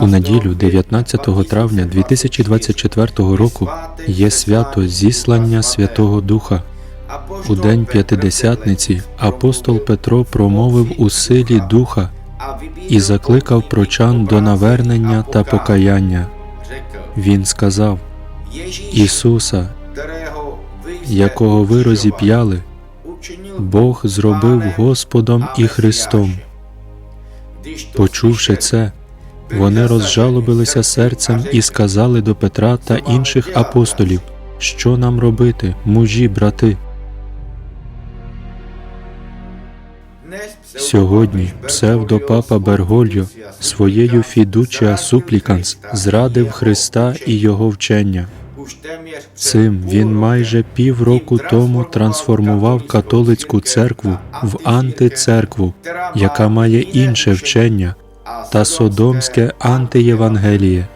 У неділю 19 травня 2024 року є свято зіслання Святого Духа. У день П'ятидесятниці апостол Петро промовив у силі Духа і закликав прочан до навернення та покаяння. Він сказав: Ісуса, якого ви розіп'яли, Бог зробив Господом і Христом. Почувши це, вони розжалобилися серцем і сказали до Петра та інших апостолів, що нам робити, мужі, брати. Сьогодні псевдопапа Бергольо своєю фідуча супліканс зрадив Христа і його вчення. Цим він майже півроку тому трансформував католицьку церкву в антицеркву, яка має інше вчення та содомське антиєвангеліє.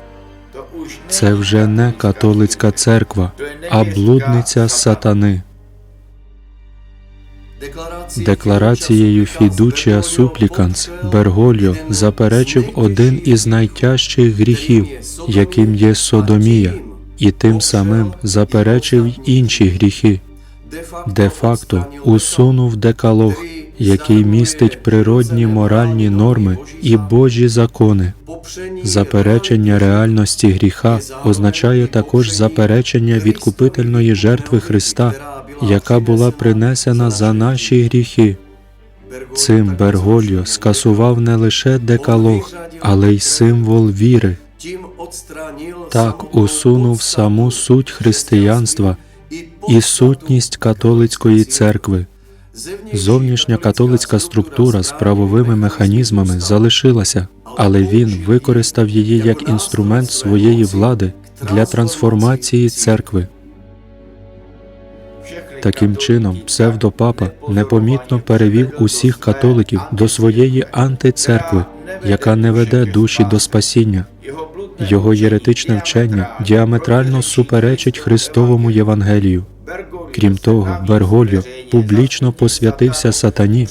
Це вже не католицька церква, а блудниця сатани. Декларацією Фідучія Супліканс Бергольо заперечив один із найтяжчих гріхів, яким є содомія, і тим самим заперечив інші гріхи. Де-факто усунув декалог, який містить природні моральні норми і Божі закони. Заперечення реальності гріха означає також заперечення відкупительної жертви Христа, яка була принесена за наші гріхи. Цим Бергольо скасував не лише декалог, але й символ віри. Так усунув саму суть християнства і сутність католицької церкви. Зовнішня католицька структура з правовими механізмами залишилася, але він використав її як інструмент своєї влади для трансформації церкви. Таким чином, псевдопапа непомітно перевів усіх католиків до своєї антицеркви, яка не веде душі до спасіння. Його єретичне вчення діаметрально суперечить Христовому Євангелію. Крім того, Бергольо публічно посвятився сатані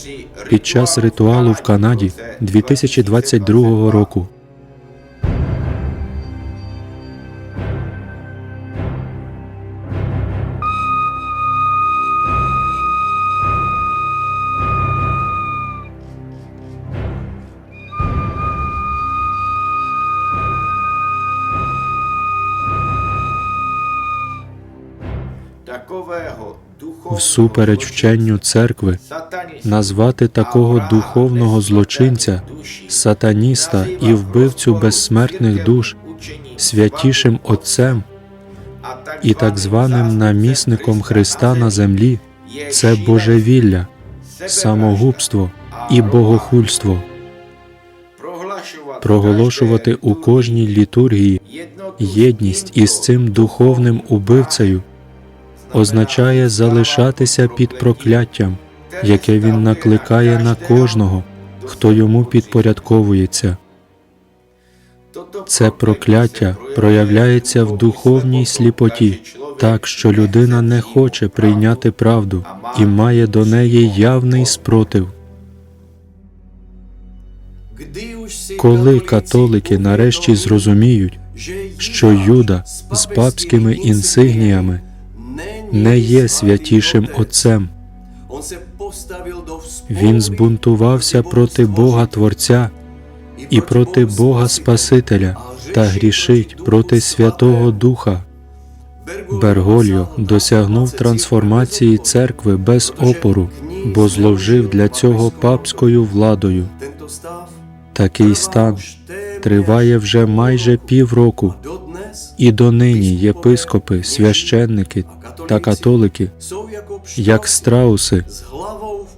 під час ритуалу в Канаді 2022 року. Всупереч вченню церкви назвати такого духовного злочинця, сатаніста і вбивцю безсмертних душ святішим Отцем і так званим намісником Христа на землі це божевілля, самогубство і богохульство. Проголошувати у кожній літургії єдність із цим духовним убивцею означає залишатися під прокляттям, яке він накликає на кожного, хто йому підпорядковується. Це прокляття проявляється в духовній сліпоті, так що людина не хоче прийняти правду і має до неї явний спротив. Коли католики нарешті зрозуміють, що Юда з папськими інсигніями не є святішим Отцем, він збунтувався проти Бога Творця і проти Бога Спасителя та грішить проти Святого Духа. Бергольо досягнув трансформації церкви без опору, бо зловжив для цього папською владою. Такий стан триває вже майже півроку, і донині єпископи, священники та католики, як страуси,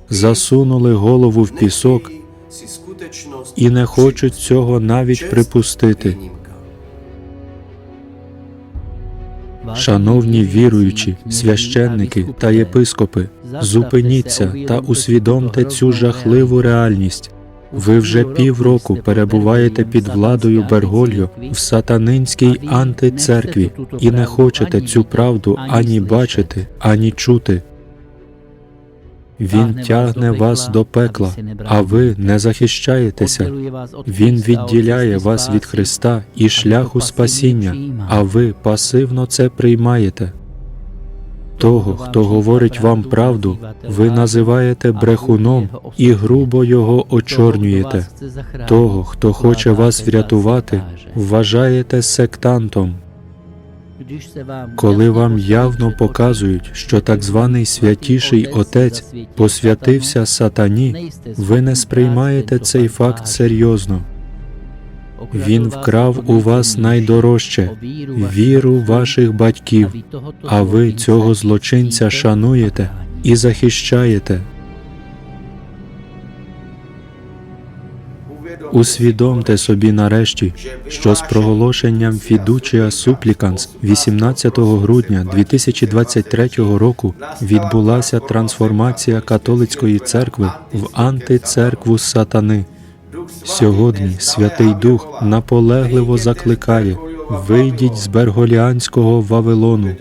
засунули голову в пісок і не хочуть цього навіть припустити. Шановні віруючі, священники та єпископи, зупиніться та усвідомте цю жахливу реальність. Ви вже півроку перебуваєте під владою Бергольо в сатанинській антицеркві і не хочете цю правду ані бачити, ані чути. Він тягне вас до пекла, а ви не захищаєтеся. Він відділяє вас від Христа і шляху спасіння, а ви пасивно це приймаєте. Того, хто говорить вам правду, ви називаєте брехуном і грубо його очорнюєте. Того, хто хоче вас врятувати, вважаєте сектантом. Коли вам явно показують, що так званий святіший отець посвятився сатані, ви не сприймаєте цей факт серйозно. Він вкрав у вас найдорожче віру ваших батьків, а ви цього злочинця шануєте і захищаєте. Усвідомте собі нарешті, що з проголошенням Фідучія Супліканс 18 грудня 2023 року відбулася трансформація католицької церкви в антицеркву сатани. Сьогодні Святий Дух наполегливо закликає: вийдіть з Берголіанського Вавилону.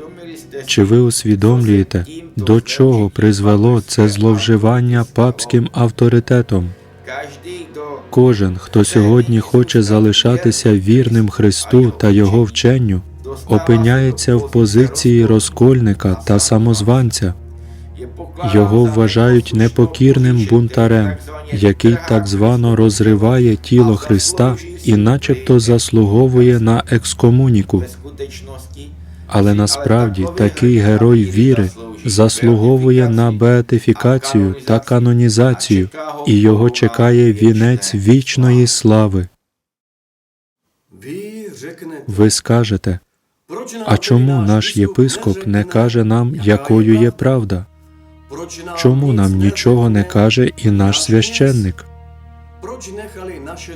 Чи ви усвідомлюєте, до чого призвело це зловживання папським авторитетом? Кожен, хто сьогодні хоче залишатися вірним Христу та Його вченню, опиняється в позиції розкольника та самозванця. Його вважають непокірним бунтарем, який так звано розриває тіло Христа і начебто заслуговує на екскомуніку. Але насправді такий герой віри заслуговує на беатифікацію та канонізацію, і його чекає вінець вічної слави. Ви скажете, а чому наш єпископ не каже нам, якою є правда? Чому нам нічого не каже і наш священник?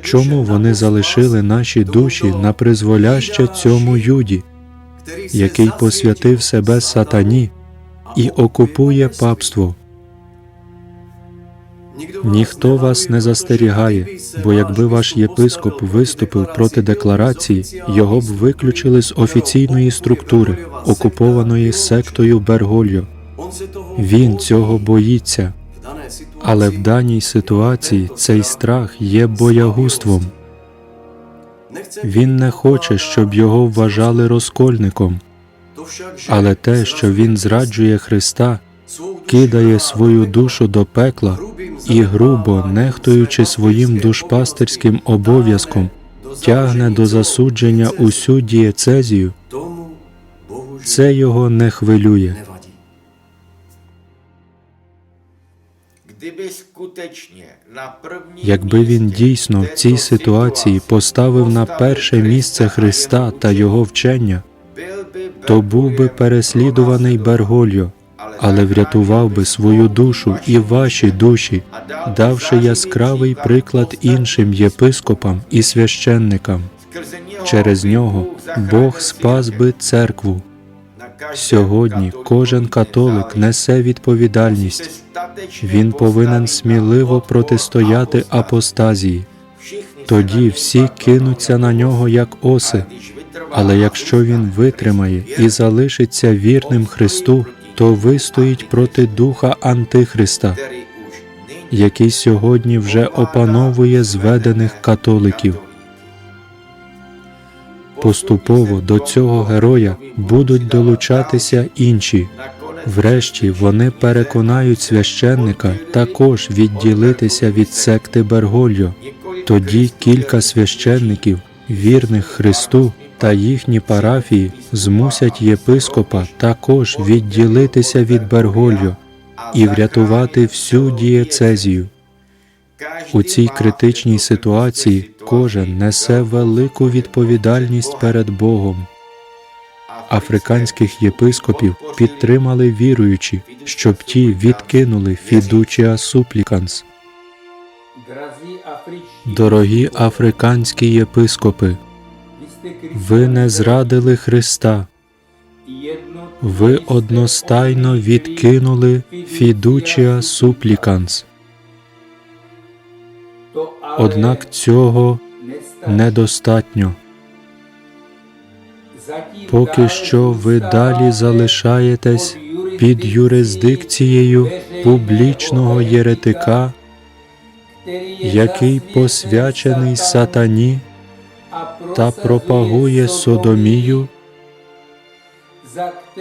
Чому вони залишили наші душі на призволяще цьому юді, який посвятив себе сатані і окупує папство? Ніхто вас не застерігає, бо якби ваш єпископ виступив проти декларації, його б виключили з офіційної структури, окупованої сектою Бергольо. Він цього боїться, але в даній ситуації цей страх є боягузтвом. Він не хоче, щоб його вважали розкольником, але те, що він зраджує Христа, кидає свою душу до пекла і грубо, нехтуючи своїм душпастерським обов'язком, тягне до засудження усю дієцезію, це його не хвилює. Якби він дійсно в цій ситуації поставив на перше місце Христа та його вчення, то був би переслідуваний Бергольо, але врятував би свою душу і ваші душі, давши яскравий приклад іншим єпископам і священникам. Через нього Бог спас би церкву. Сьогодні кожен католик несе відповідальність. Він повинен сміливо протистояти апостазії. Тоді всі кинуться на нього як оси. Але якщо він витримає і залишиться вірним Христу, то вистоїть проти духа Антихриста, який сьогодні вже опановує зведених католиків. Поступово до цього героя будуть долучатися інші. Врешті вони переконають священника також відділитися від секти Бергольо. Тоді кілька священників, вірних Христу та їхні парафії змусять єпископа також відділитися від Бергольо і врятувати всю дієцезію. У цій критичній ситуації кожен несе велику відповідальність перед Богом. Африканських єпископів підтримали віруючі, щоб ті відкинули фідучіа супліканс. Дорогі африканські єпископи, ви не зрадили Христа, ви одностайно відкинули фідучіа супліканс. Однак цього недостатньо. Поки що ви далі залишаєтесь під юрисдикцією публічного єретика, який посвячений сатані та пропагує содомію,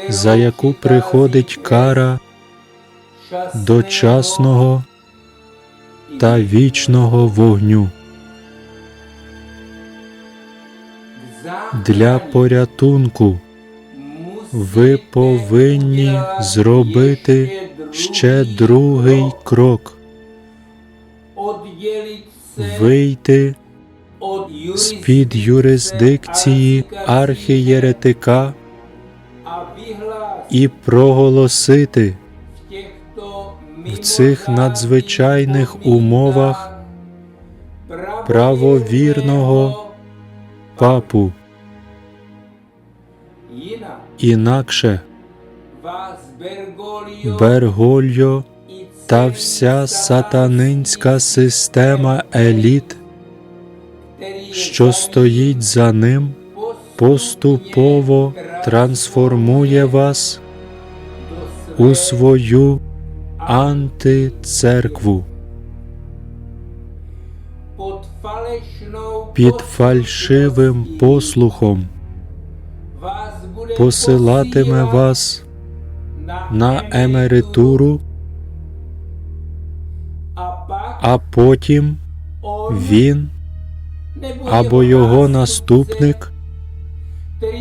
за яку приходить кара дочасного та вічного вогню. Для порятунку ви повинні зробити ще другий крок вийти з-під юрисдикції архієретика і проголосити в цих надзвичайних умовах правовірного папу. Інакше Бергольо та вся сатанинська система еліт, що стоїть за ним, поступово трансформує вас у свою антицеркву. Під фальшивим послухом посилатиме вас на емеритуру, а потім він або його наступник,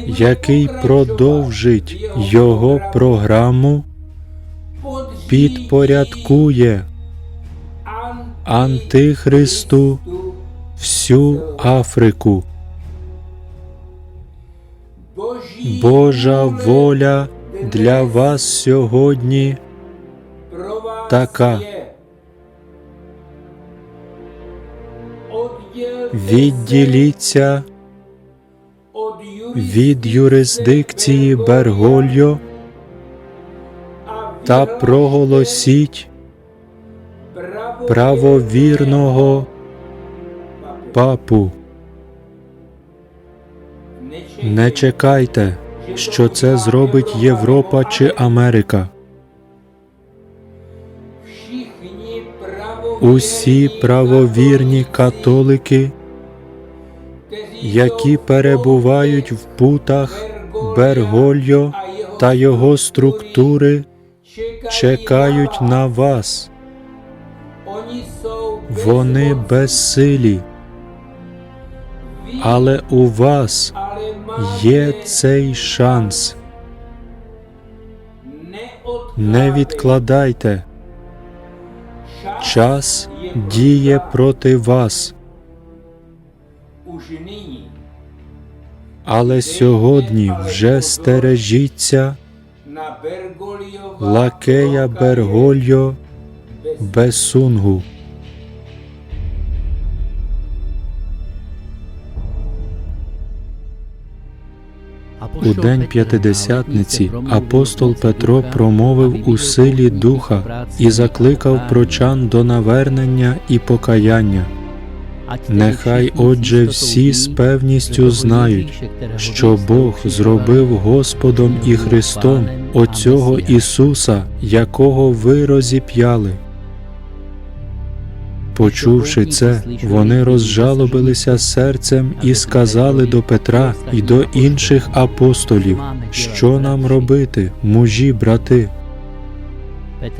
який продовжить його програму, підпорядкує Антихристу всю Африку. Божа воля для вас сьогодні така. Відділіться від юрисдикції Бергольо та проголосіть правовірного папу. Не чекайте, що це зробить Європа чи Америка. Усі правовірні католики, які перебувають в путах Бергольо та його структури, чекають на вас. Вони безсилі, але у вас є цей шанс. Не відкладайте. Час діє проти вас, але сьогодні вже стережіться лакея Бергольо Бесунгу. У день п'ятидесятниці апостол Петро промовив у силі духа і закликав прочан до навернення і покаяння. Нехай отже всі з певністю знають, що Бог зробив Господом і Христом оцього Ісуса, якого ви розіп'яли. Почувши це, вони розжалобилися серцем і сказали до Петра і до інших апостолів, що нам робити, мужі, брати.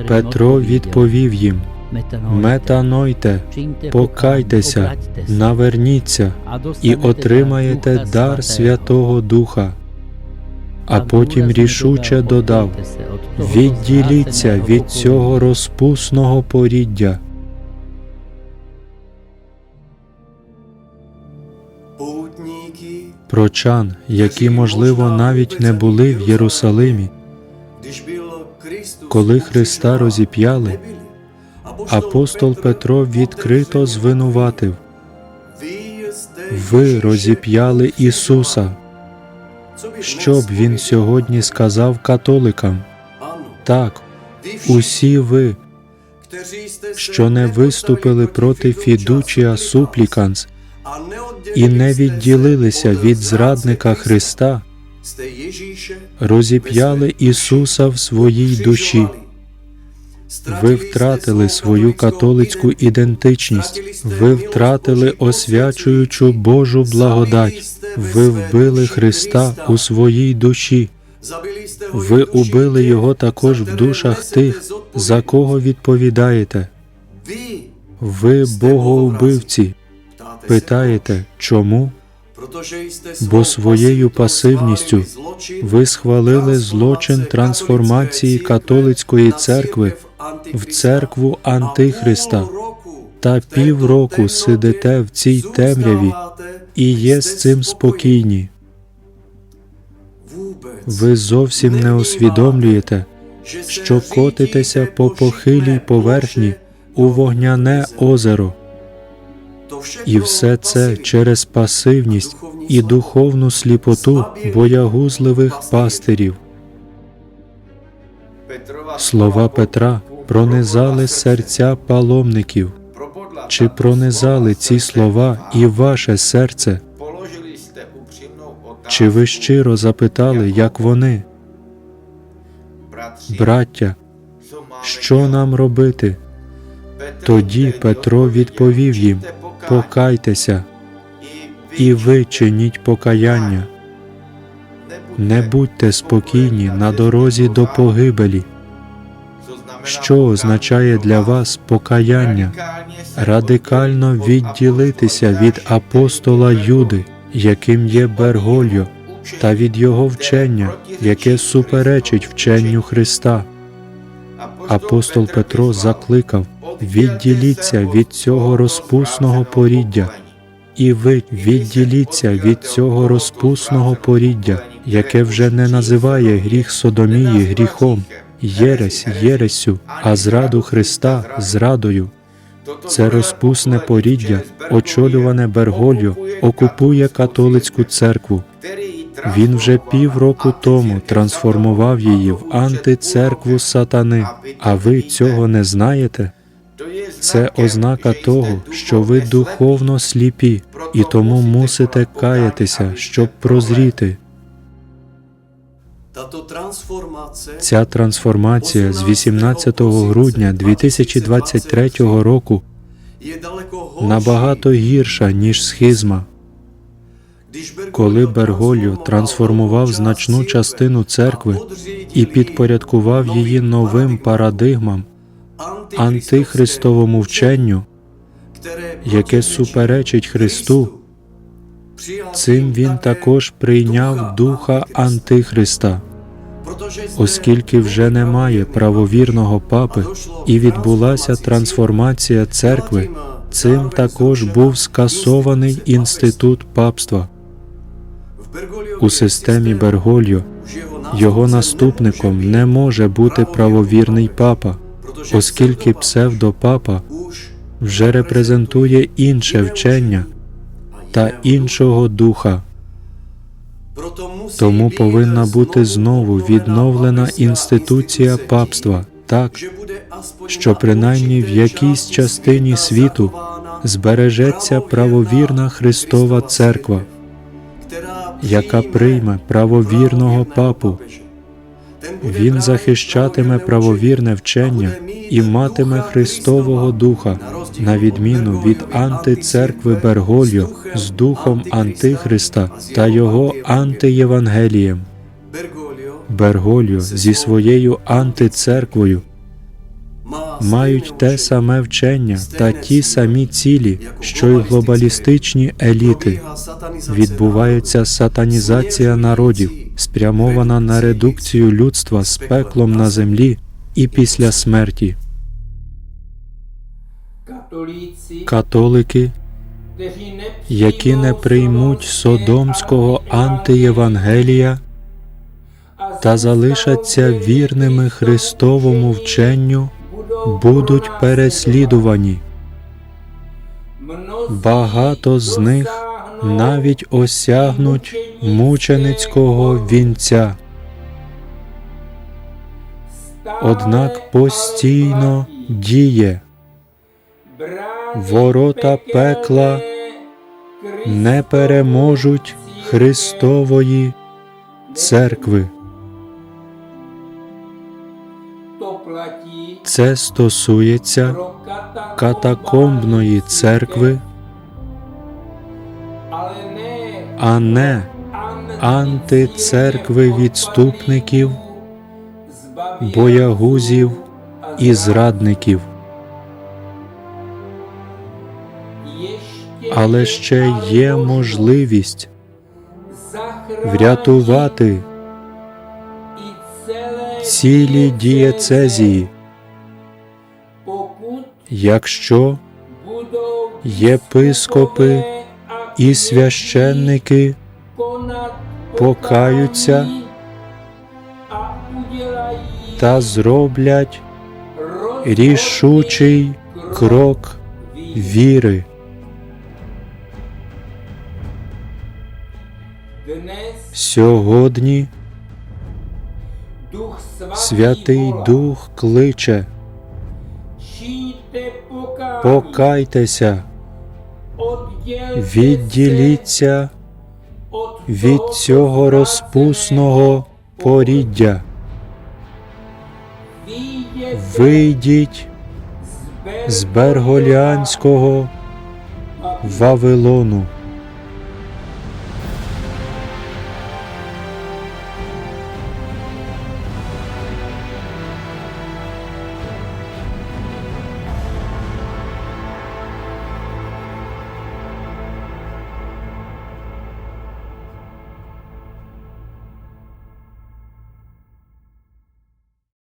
Петро відповів їм: Метанойте, покайтеся, наверніться. І отримаєте дар Святого. Духа. А потім рішуче додав: Відділіться від цього розпусного поріддя. Прочан, які, можливо, навіть не були в Єрусалимі, коли Христа розіп'яли. Апостол Петро відкрито звинуватив: ви розіп'яли Ісуса. Що б він сьогодні сказав католикам? Так, усі ви, що не виступили проти Фідучія Супліканс і не відділилися від зрадника Христа, розіп'яли Ісуса в своїй душі. Ви втратили свою католицьку ідентичність, ви втратили освячуючу Божу благодать, ви вбили Христа у своїй душі. Ви убили Його також в душах тих, за кого відповідаєте. Ви богоубивці. Питаєте, чому? бо своєю пасивністю Ви схвалили злочин трансформації католицької церкви в церкву Антихриста та півроку сидите в цій темряві і є з цим спокійні. Ви зовсім не усвідомлюєте, що котитеся по похилій поверхні у вогняне озеро, і все це через пасивність і духовну сліпоту боягузливих пастирів. Слова Петра пронизали серця паломників. Чи пронизали ці слова і ваше серце? Чи ви щиро запитали, як вони, браття, що нам робити? Тоді Петро відповів їм: Покайтеся, і ви чиніть покаяння. Не будьте спокійні на дорозі до погибелі. Що означає для вас покаяння? Радикально відділитися від апостола Юди, яким є Бергольо, та від його вчення, яке суперечить вченню Христа. Апостол Петро закликав: відділіться від цього розпусного поріддя, і ви відділіться від цього розпусного поріддя, яке вже не називає гріх Содомії гріхом, єресь єресю, а зраду Христа зрадою. Це розпусне поріддя, очолюване Берголью, окупує католицьку церкву. Він вже півроку тому трансформував її в антицеркву сатани. А ви цього не знаєте? Це ознака того, що ви духовно сліпі, і тому мусите каятися, щоб прозріти. Ця трансформація з 18 грудня 2023 року набагато гірша, ніж схизма. Коли Берголью трансформував значну частину церкви і підпорядкував її новим парадигмам, антихристовому вченню, яке суперечить Христу, цим він також прийняв духа Антихриста, оскільки вже немає правовірного папи і відбулася трансформація церкви. Цим також був скасований інститут папства у системі Бергольо. Його наступником не може бути правовірний папа, оскільки псевдопапа вже репрезентує інше вчення та іншого духа. Тому повинна бути знову відновлена інституція папства, так що принаймні в якійсь частині світу збережеться правовірна Христова церква, яка прийме правовірного папу. Він захищатиме правовірне вчення і матиме Христового Духа, на відміну від антицеркви Бергольо з духом Антихриста та його антиєвангелієм. Бергольо зі своєю антицерквою мають те саме вчення та ті самі цілі, що й глобалістичні еліти. Відбувається сатанізація народів, спрямована на редукцію людства з пеклом на землі і після смерті. Католики, які не приймуть содомського антиєвангелія та залишаться вірними Христовому вченню, будуть переслідувані. Багато з них навіть осягнуть мученицького вінця. Однак постійно діє ворота пекла не переможуть Христової церкви. Це стосується катакомбної церкви, а не антицеркви відступників, боягузів і зрадників. Але ще є можливість врятувати цілі дієцезії, якщо єпископи і священники покаються та зроблять рішучий крок віри. Сьогодні Святий Дух кличе, покайтеся, відділіться від цього розпусного поріддя, вийдіть з Берголянського Вавилону.